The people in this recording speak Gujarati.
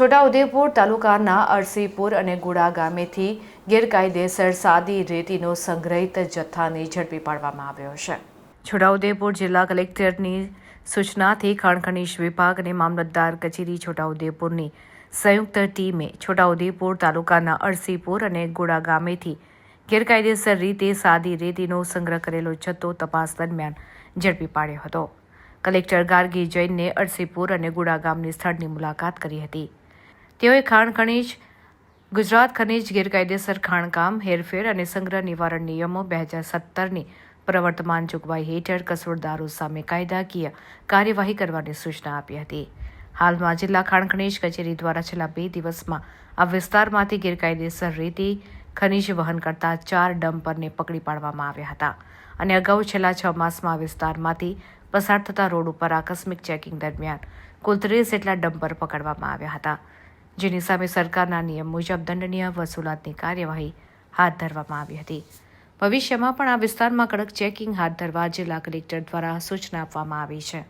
છોટાઉદેપુર તાલુકાના અરસીપુર અને ગુડા ગામેથી ગેરકાયદેસર સાદી રેતીનો સંગ્રહિત જથ્થાને ઝડપી પાડવામાં આવ્યો છે. છોટાઉદેપુર જિલ્લા કલેક્ટરની સૂચનાથી ખાણ વિભાગ અને મામલતદાર કચેરી છોટાઉદેપુરની સંયુક્ત ટીમે છોટાઉદેપુર તાલુકાના અરસીપુર અને ગુડા ગામેથી ગેરકાયદેસર રીતે સાદી રેતીનો સંગ્રહ કરેલો જથ્થો તપાસ દરમિયાન ઝડપી પાડ્યો હતો. કલેક્ટર ગાર્ગી જૈનને અરસીપુર અને ગુડા ગામની સ્થળની મુલાકાત કરી હતી. તેઓએ ખાણ ખનીજ, ગુજરાત ખનીજ ગેરકાયદેસર ખાણકામ, હેરફેર અને સંગ્રહ નિવારણ નિયમો બે હજાર સત્તરની પ્રવર્તમાન જોગવાઈ હેઠળ કસૂરદારો સામે કાયદાકીય કાર્યવાહી કરવાની સૂચના આપી હતી. હાલમાં જિલ્લા ખાણ ખનીજ કચેરી દ્વારા છેલ્લા બે દિવસમાં આ વિસ્તારમાંથી ગેરકાયદેસર રેતી ખનીજ વહન કરતા ચાર ડમ્પરને પકડી પાડવામાં આવ્યા હતા અને અગાઉ છેલ્લા છ માસમાં આ વિસ્તારમાંથી પસાર થતા રોડ ઉપર આકસ્મિક ચેકિંગ દરમિયાન કુલ ત્રીસ જેટલા ડમ્પર પકડવામાં આવ્યા હતા. જેની સામે સરકારના નિયમ મુજબ દંડનીય વસૂલાતની કાર્યવાહી હાથ ધરવામાં આવી હતી. ભવિષ્યમાં પણ આ વિસ્તારમાં કડક ચેકિંગ હાથ ધરવા જિલ્લા કલેક્ટર દ્વારા સૂચના આપવામાં આવી છે.